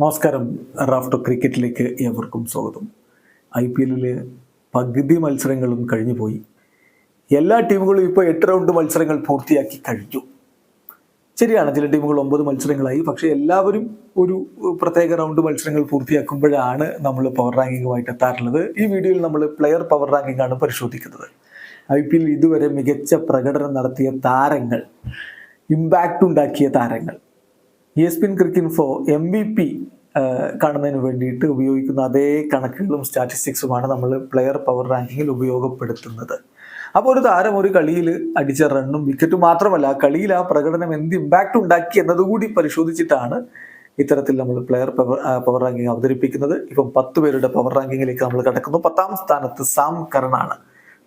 നമസ്കാരം. റാഫ്റ്റോ ക്രിക്കറ്റിലേക്ക് ഏവർക്കും സ്വാഗതം. ഐ പി എല്ലിൽ പകുതി മത്സരങ്ങളും കഴിഞ്ഞു പോയി. എല്ലാ ടീമുകളും ഇപ്പോൾ എട്ട് റൗണ്ട് മത്സരങ്ങൾ പൂർത്തിയാക്കി കഴിഞ്ഞു. ശരിയാണ് ചില ടീമുകൾ ഒമ്പത് മത്സരങ്ങളായി. പക്ഷേ എല്ലാവരും ഒരു പ്രത്യേക റൗണ്ട് മത്സരങ്ങൾ പൂർത്തിയാക്കുമ്പോഴാണ് നമ്മൾ പവർ റാങ്കിങ്ങുമായിട്ട് എത്താറുള്ളത്. ഈ വീഡിയോയിൽ നമ്മൾ പ്ലെയർ പവർ റാങ്കിംഗ് ആണ് പരിശോധിക്കുന്നത്. ഐ പി എൽ ഇതുവരെ മികച്ച പ്രകടനം നടത്തിയ താരങ്ങൾ ഇമ്പാക്റ്റ് ഉണ്ടാക്കിയ താരങ്ങൾ ESPN cricket info M V P കാണുന്നതിന് വേണ്ടിയിട്ട് ഉപയോഗിക്കുന്ന അതേ കണക്കുകളും സ്റ്റാറ്റിസ്റ്റിക്സുമാണ് നമ്മൾ പ്ലെയർ പവർ റാങ്കിങ്ങിൽ ഉപയോഗപ്പെടുത്തുന്നത്. അപ്പോൾ ഒരു താരം ഒരു കളിയിൽ അടിച്ച റണ്ണും വിക്കറ്റും മാത്രമല്ല കളിയിൽ ആ പ്രകടനം എന്ത് ഇമ്പാക്റ്റ് ഉണ്ടാക്കി എന്നതുകൂടി പരിശോധിച്ചിട്ടാണ് ഇത്തരത്തിൽ നമ്മൾ പ്ലെയർ പവർ പവർ റാങ്കിങ് അവതരിപ്പിക്കുന്നത്. ഇപ്പം പത്ത് പേരുടെ പവർ റാങ്കിങ്ങിലേക്ക് നമ്മൾ കടക്കുന്നു. പത്താം സ്ഥാനത്ത് സാം കരണാണ്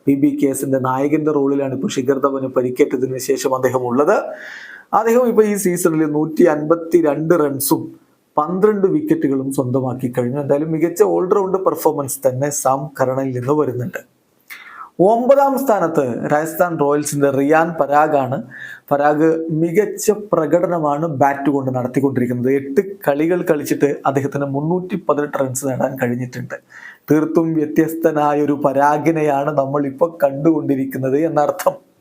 പി ബി കേസിന്റെ നായകന്റെ റോളിലാണ് ഇപ്പോൾ ശിഖർ ധവന് പരിക്കേറ്റതിന് ശേഷം അദ്ദേഹം ഉള്ളത്. അദ്ദേഹം ഇപ്പോൾ ഈ സീസണിൽ നൂറ്റി അൻപത്തി രണ്ട് റൺസും പന്ത്രണ്ട് വിക്കറ്റുകളും സ്വന്തമാക്കി കഴിഞ്ഞു. എന്തായാലും മികച്ച ഓൾറൗണ്ട് പെർഫോമൻസ് തന്നെ സാം കരണയിൽ നിന്ന് വരുന്നുണ്ട്. ഒമ്പതാം സ്ഥാനത്ത് രാജസ്ഥാൻ റോയൽസിന്റെ റിയാൻ പരാഗാണ്. പരാഗ് മികച്ച പ്രകടനമാണ് ബാറ്റ് കൊണ്ട് നടത്തിക്കൊണ്ടിരിക്കുന്നത്. എട്ട് കളികൾ കളിച്ചിട്ട് അദ്ദേഹത്തിന് മുന്നൂറ്റി പതിനെട്ട് റൺസ് നേടാൻ കഴിഞ്ഞിട്ടുണ്ട്. തീർത്തും വ്യത്യസ്തനായ ഒരു പരാഗിനെയാണ് നമ്മൾ ഇപ്പോൾ കണ്ടുകൊണ്ടിരിക്കുന്നത് എന്നർത്ഥം.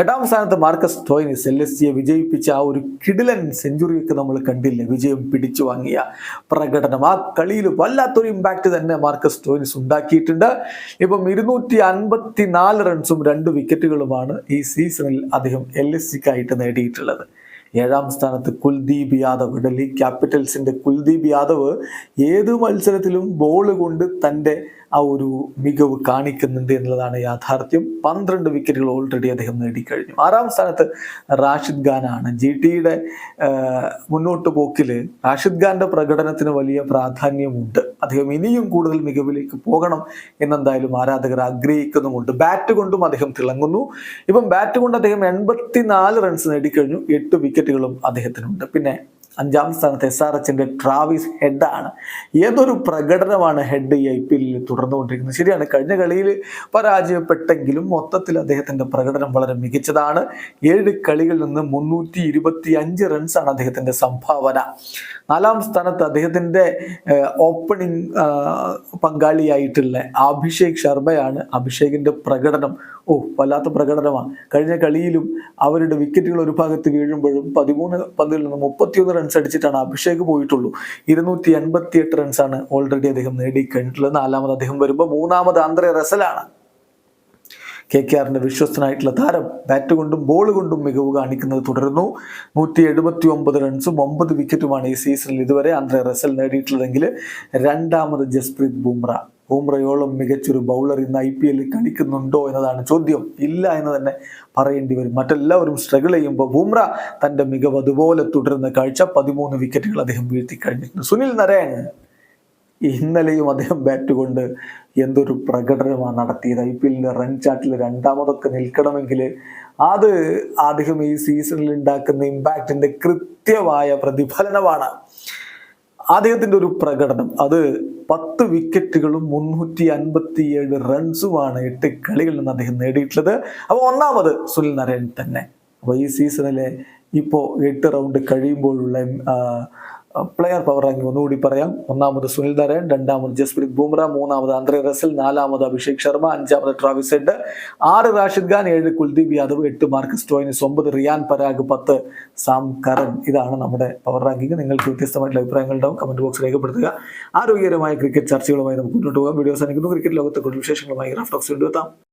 എട്ടാം സ്ഥാനത്ത് മാർക്കസ് ടോയിന് സെല്ലസ്റ്റിയെ വിജയിപ്പിച്ച ആ ഒരു കിടിലൻ സെഞ്ചുറിയൊക്കെ നമ്മൾ കണ്ടില്ലേ? വിജയം പിടിച്ചു വാങ്ങിയ പ്രകടനം. ആ കളിയിൽ വല്ലാത്തൊരു ഇമ്പാക്റ്റ് തന്നെ മാർക്കസ് ടോയിനിസ് ഉണ്ടാക്കിയിട്ടുണ്ട്. ഇപ്പം ഇരുന്നൂറ്റി അൻപത്തി നാല് റൺസും രണ്ട് വിക്കറ്റുകളുമാണ് ഈ സീസണിൽ അദ്ദേഹം എൽ എസ് സിക്കായിട്ട് നേടിയിട്ടുള്ളത്. ഏഴാം സ്ഥാനത്ത് കുൽദീപ് യാദവ് ഡൽഹി ക്യാപിറ്റൽസിന്റെ കുൽദീപ് യാദവ് ഏത് മത്സരത്തിലും ബോൾ കൊണ്ട് തന്റെ ആ ഒരു മികവ് കാണിക്കുന്നുണ്ട് എന്നുള്ളതാണ് യാഥാർത്ഥ്യം. പന്ത്രണ്ട് വിക്കറ്റുകൾ ഓൾറെഡി അദ്ദേഹം നേടിക്കഴിഞ്ഞു. ആറാം സ്ഥാനത്ത് റാഷിദ് ഖാനാണ് ജി ടിയുടെ മുന്നോട്ട് പോക്കിൽ റാഷിദ് ഖാന്റെ പ്രകടനത്തിന് വലിയ പ്രാധാന്യമുണ്ട്. അദ്ദേഹം ഇനിയും കൂടുതൽ മികവിലേക്ക് പോകണം എന്നെന്തായാലും ആരാധകർ ആഗ്രഹിക്കുന്നുമുണ്ട്. ബാറ്റ് കൊണ്ടും അദ്ദേഹം തിളങ്ങുന്നു. ഇപ്പം ബാറ്റ് കൊണ്ട് അദ്ദേഹം എൺപത്തിനാല് റൺസ് നേടിക്കഴിഞ്ഞു. എട്ട് വിക്കറ്റുകളും അദ്ദേഹത്തിനുണ്ട്. പിന്നെ അഞ്ചാം സ്ഥാനത്ത് എസ് ആർ എച്ചിന്റെ ട്രാവിസ് ഹെഡാണ് ഏതൊരു പ്രകടനമാണ് ഹെഡ് ഈ ഐ പി എല്ലിൽ തുടർന്നുകൊണ്ടിരിക്കുന്നത്? ശരിയാണ് കഴിഞ്ഞ കളിയിൽ പരാജയപ്പെട്ടെങ്കിലും മൊത്തത്തിൽ അദ്ദേഹത്തിന്റെ പ്രകടനം വളരെ മികച്ചതാണ്. ഏഴ് കളികളിൽ നിന്ന് മുന്നൂറ്റി ഇരുപത്തി അഞ്ച് റൺസാണ് അദ്ദേഹത്തിന്റെ സംഭാവന. നാലാം സ്ഥാനത്ത് അദ്ദേഹത്തിന്റെ ഓപ്പണിംഗ് പങ്കാളിയായിട്ടുള്ള അഭിഷേക് ശർമ്മയാണ് അഭിഷേകിന്റെ പ്രകടനം ഓ വല്ലാത്ത പ്രകടനമാണ് കഴിഞ്ഞ കളിയിലും അവരുടെ വിക്കറ്റുകൾ ഒരു ഭാഗത്ത് വീഴുമ്പോഴും പതിമൂന്ന് പന്തിൽ നിന്ന് മുപ്പത്തിയൊന്ന് റൺസ് അടിച്ചിട്ടാണ് അഭിഷേക് പോയിട്ടുള്ളൂ. ഇരുന്നൂറ്റി എൺപത്തി എട്ട് റൺസാണ് ഓൾറെഡി അദ്ദേഹം നേടിക്കഴിഞ്ഞിട്ടുള്ളത് നാലാമത് അദ്ദേഹം വരുമ്പോൾ മൂന്നാമത് ആന്ധ്രേ റസലാണ് കെ കെ ആറിന്റെ വിശ്വസ്തനായിട്ടുള്ള താരം. ബാറ്റ് കൊണ്ടും ബോൾ കൊണ്ടും മികവ് കാണിക്കുന്നത് തുടരുന്നു. നൂറ്റി എഴുപത്തി ഒമ്പത് റൺസും ഒമ്പത് വിക്കറ്റുമാണ് ഈ സീസണിൽ ഇതുവരെ ആന്ധ്ര റസൽ നേടിയിട്ടുള്ളതെങ്കിൽ രണ്ടാമത് ജസ്പ്രീത് ബുംറ. ബുംറയോളം മികച്ചൊരു ബൗളർ ഇന്ന് ഐ പി എല്ലിൽ കളിക്കുന്നുണ്ടോ എന്നതാണ് ചോദ്യം. ഇല്ല എന്ന് തന്നെ പറയേണ്ടി വരും. മറ്റെല്ലാവരും സ്ട്രഗിൾ ചെയ്യുമ്പോൾ ബുംറ തന്റെ മികവ് അതുപോലെ തുടരുന്ന കാഴ്ച പതിമൂന്ന് വിക്കറ്റുകൾ അദ്ദേഹം വീഴ്ത്തി കഴിഞ്ഞിട്ടുണ്ട് സുനിൽ നരേൻ ഇന്നലെയും അദ്ദേഹം ബാറ്റ് കൊണ്ട് എന്തൊരു പ്രകടനമാണ് നടത്തിയത്. ഐ പി എല്ലിന്റെ റൺ ചാർട്ടിൽ രണ്ടാമതൊക്കെ നിൽക്കണമെങ്കിൽ അത് അദ്ദേഹം ഈ സീസണിൽ ഉണ്ടാക്കുന്ന ഇമ്പാക്റ്റിന്റെ കൃത്യമായ പ്രതിഫലനമാണ്. അദ്ദേഹത്തിന്റെ ഒരു പ്രകടനം. അത് പത്ത് വിക്കറ്റുകളും മുന്നൂറ്റി അൻപത്തിയേഴ് റൺസുമാണ് എട്ട് കളികളിൽ നിന്ന് അദ്ദേഹം നേടിയിട്ടുള്ളത്. അപ്പോൾ ഒന്നാമത് സുനിൽ നാരായൺ തന്നെ. അപ്പോൾ ഈ സീസണിലെ ഇപ്പോൾ എട്ട് റൗണ്ട് കഴിയുമ്പോഴുള്ള പ്ലെയർ പവർ റാങ്കിങ് ഒന്നുകൂടി പറയാം. ഒന്നാമത് സുനിൽ നരേൻ രണ്ടാമത് ജസ്പ്രീത് ബുംറ മൂന്നാമത് അന്ത്രി റസൽ നാലാമത് അഭിഷേക് ശർമ്മ അഞ്ചാമത് ട്രാവിസ് ഹെഡ്. ആറ് റാഷിദ് ഖാൻ ഏഴ് കുൽദീപ് യാദവ് എട്ട് മാർക്കസ് ടോയിനിസ് ഒമ്പത് റിയാൻ പരാഗ് പത്ത് സാം കരൺ ഇതാണ് നമ്മുടെ പവർ റാങ്കിങ് നിങ്ങൾക്ക് വ്യത്യസ്തമായിട്ടുള്ള അഭിപ്രായങ്ങൾ ഉണ്ടാവും കമന്റ് ബോക്സ് രേഖപ്പെടുത്തുക. ആരോഗ്യകരമായ ക്രിക്കറ്റ് ചർച്ചകളുമായി നമുക്ക് മുന്നോട്ട് പോകാം. വീഡിയോസ് അനുഭവിക്കുന്നു ക്രിക്കറ്റ് ലോകത്തെ കൂടുതൽ വിശേഷങ്ങളുമായി റാഫ്റ്റോക്സ് കൊണ്ടുവെത്താം